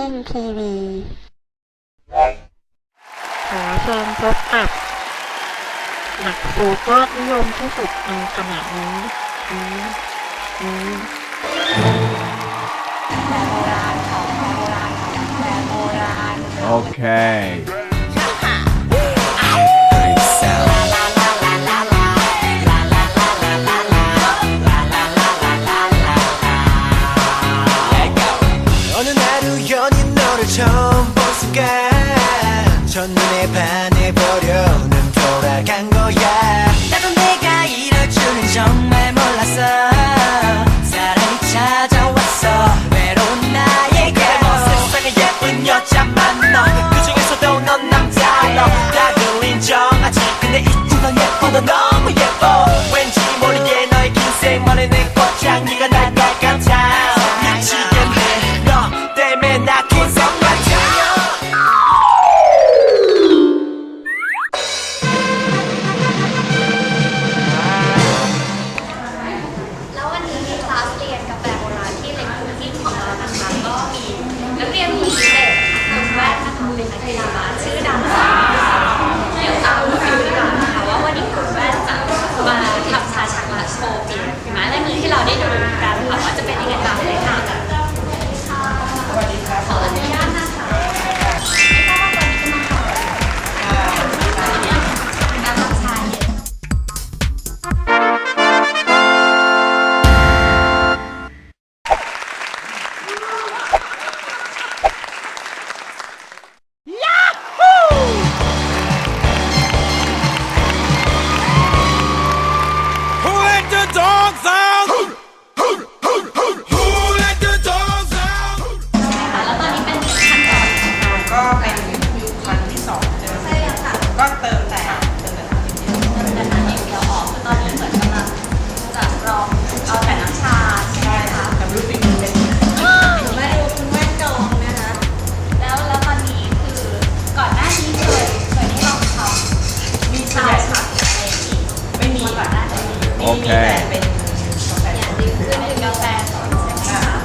กิ้งทีวีขอเชิญพบกับหนักสูตรยอดนิยมที่สุดในขณะนี้โอเค 너를 처음 본 순간 첫눈에 반해버려 는 돌아간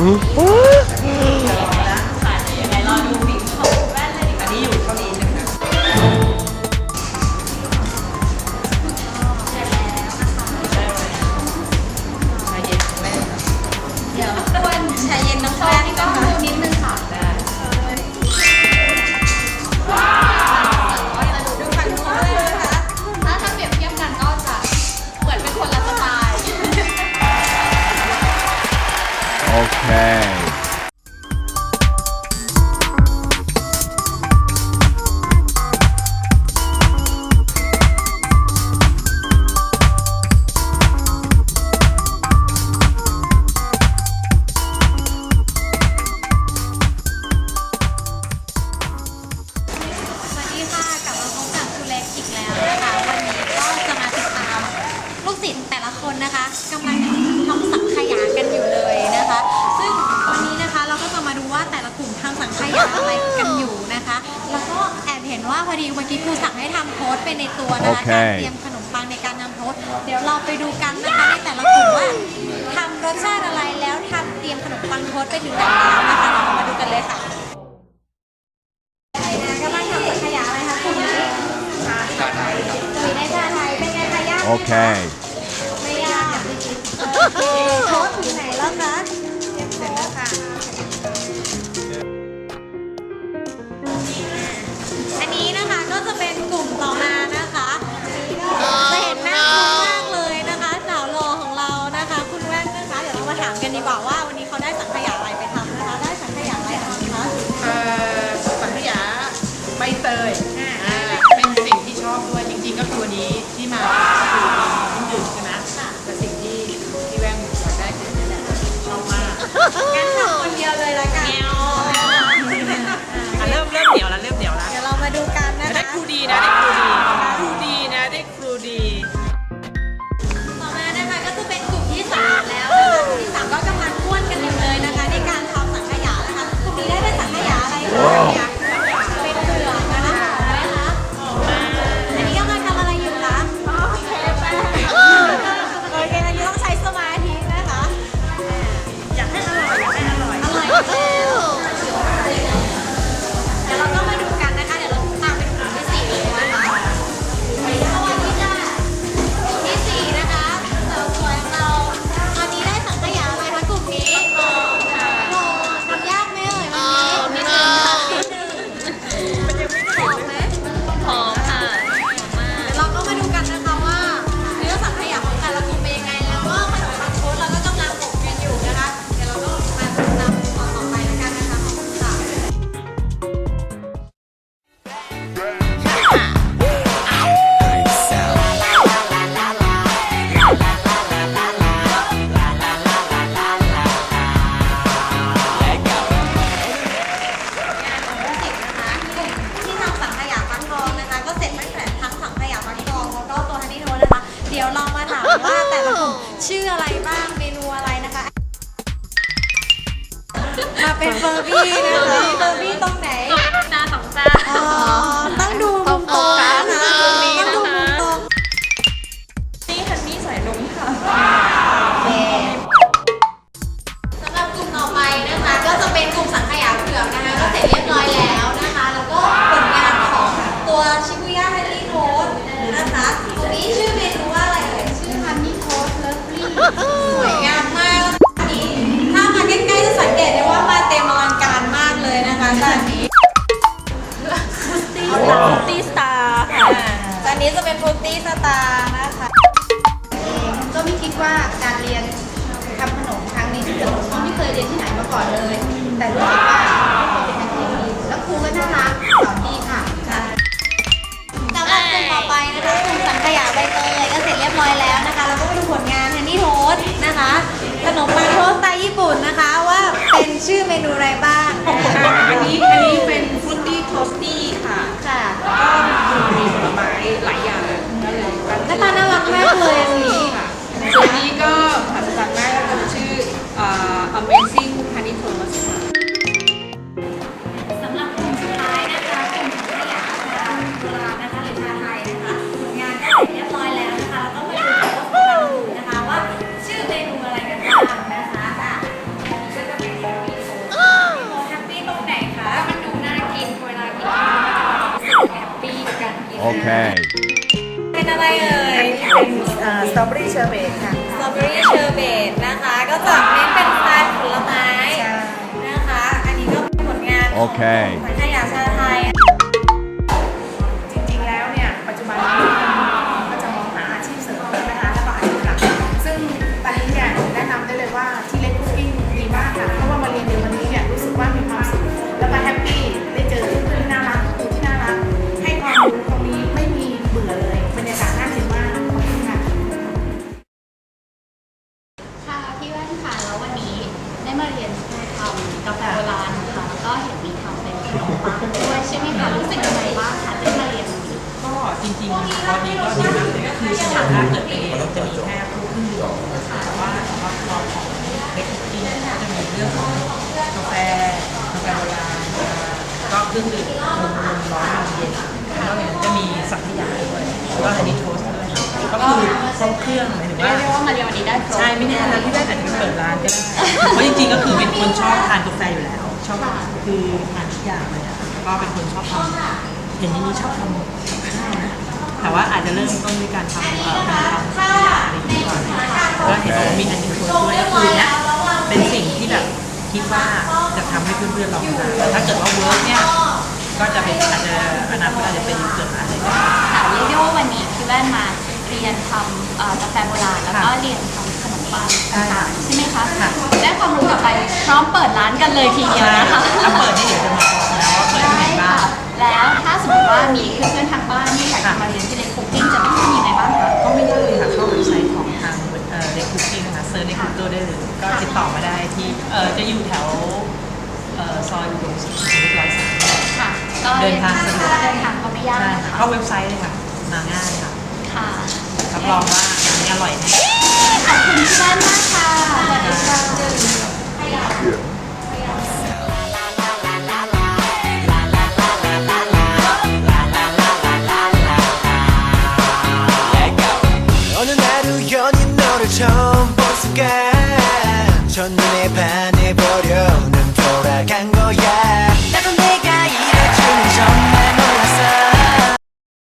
Hum? Uh! ศิษย์แต่ละคนนะคะกำลังทำสังขยากันอยู่เลยนะคะ ซึ่งวันนี้นะคะเราก็จะมาดูว่าแต่ละกลุ่มทำสังขยาอะไรกันอยู่นะคะ แล้วก็แอบเห็นว่าพอดีเมื่อกี้ครูสั่งให้ทำโพสต์ไปในตัวนะคะการเตรียมขนมปังในการนำโพสต์เดี๋ยวเราไปดูกันนะคะในแต่ละกลุ่มว่าทำรสชาติอะไรแล้วทำเตรียมขนมปังโพสต์ไปถึงไหนแล้วนะคะเรามาดูกันเลยค่ะโอเค เป็นเฟอร์บี้นะคะเฟอร์บี้ตรงไหน ตาสองตา อ๋อ จานนี้จะเป็นฟรุตตี้สตาร์นะคะก็ไม่คิดว่าการเรียนทำขนมครั้งนี้ที่เกิดที่ไม่เคยเรียนที่ไหนมาก่อนเลย แต่รู้สึกว่าเป็นแอคทิวิตี้แล้วครูก็น่ารักสอนดีค่ะสำหรับกลุ่มต่อไปนะคะกลุ่มสังขยาใบเตยก็เสร็จเรียบร้อยแล้วนะคะเราก็มาดู Okay. เป็นอะไรเอ่ยสตรอเบอรี่เชอร์เบตค่ะ สตรอเบอรี่เชอร์เบตนะคะ ก็จะเน้นเป็นสไตล์ผลไม้นะคะ อันนี้ก็เป็นผลงานของโอเคสังขยาชา ค่ะแล้ววันนี้ได้มาเรียนทำกาแฟโบราณค่ะแล้วก็เห็นมีทำเป็นขนมปังด้วยใช่ไหมคะรู้สึกยังไงบ้างคะได้มาเรียนวันนี้ ก็จริงๆตอนนี้ก็ดีมากเลยก็คือถ้าเกิดไปเรียนจะมีแค่ครูครึ่งเดือนแต่ว่าสำหรับตอนของเด็กที่จะมีเรื่องของกาแฟกาแฟโบราณก็เครื่องดื่มนมร้อนนมเย็นแล้วเนี่ยจะมีสังขยาด้วยแล้วก็อันนี้โทสต์ ก็คือครบเครื่องหมายถึงเรียว่ากได้ว่ามาเรียนวันนี้ได้ครบ ใช่ไม่แน่นะพี่แว่นอาจจะไปเปิดร้านก็ได้เพราะจริงๆก็คือเป็นคนชอบทานกาแฟอยู่แล้ว ชอบคือทานทุกอย่างเลยอะแล้วก็เป็นคนชอบทำเห็นอย่างนี้ชอบทำกับข้าวนะแต่ว่าอาจจะเริ่มต้นด้วยการทำเอ่อการทำสังขยาอะไรอย่างนี้ก่อนก็เห็นบอกว่ามีอันนี้คนด้วยก็คือเนี้ยเป็นสิ่งที่แบบคิดว่าจะทำให้เพื่อนๆลองทำแต่ถ้าเกิดว่าเวิร์กเนี่ยก็จะเป็นอาจจะอนาคตอาจจะเป็นเกิดอะไรก็ได้ ค่ะเรียกได้ว่าวันนี้พี่แว่นมา เรียนทำเอ่อกาแฟโบราณแล้วก็เรียนทำขนมปังต่างๆใช่ไหมคะค่ะได้ความรู้กลับไปพร้อมเปิดร้านกันเลยทีเดียวนะคะถ้าเปิดนี่เดี๋ยวจะมาบอกนะว่าเปิดที่ไหนบ้างแล้วถ้าสมมติว่ามีเพื่อนๆทางบ้านที่อยากจะมาเรียนที่เล็กคุกกิ้งจะต้องทำยังไงบ้างคะก็ไม่ยากเลยค่ะเข้าเว็บไซต์ของทางเด็กคุกกิ้งนะคะเซิร์ชใน Google ได้เลยก็ติดต่อมาได้ที่เอ่อจะอยู่แถวเอ่อซอยอุดมสุขุมวิทร้อยสามค่ะก็เดินทางสะดวกเดินทางก็ไม่ยากใช่นะค่ะคะเข้าเว็บไซต์เลยค่ะมาง่ายค่ะค่ะ รับรองว่าอันนี้อร่อยแน่ ขอบคุณพี่แว่นมากค่ะสวัสดีค่ะ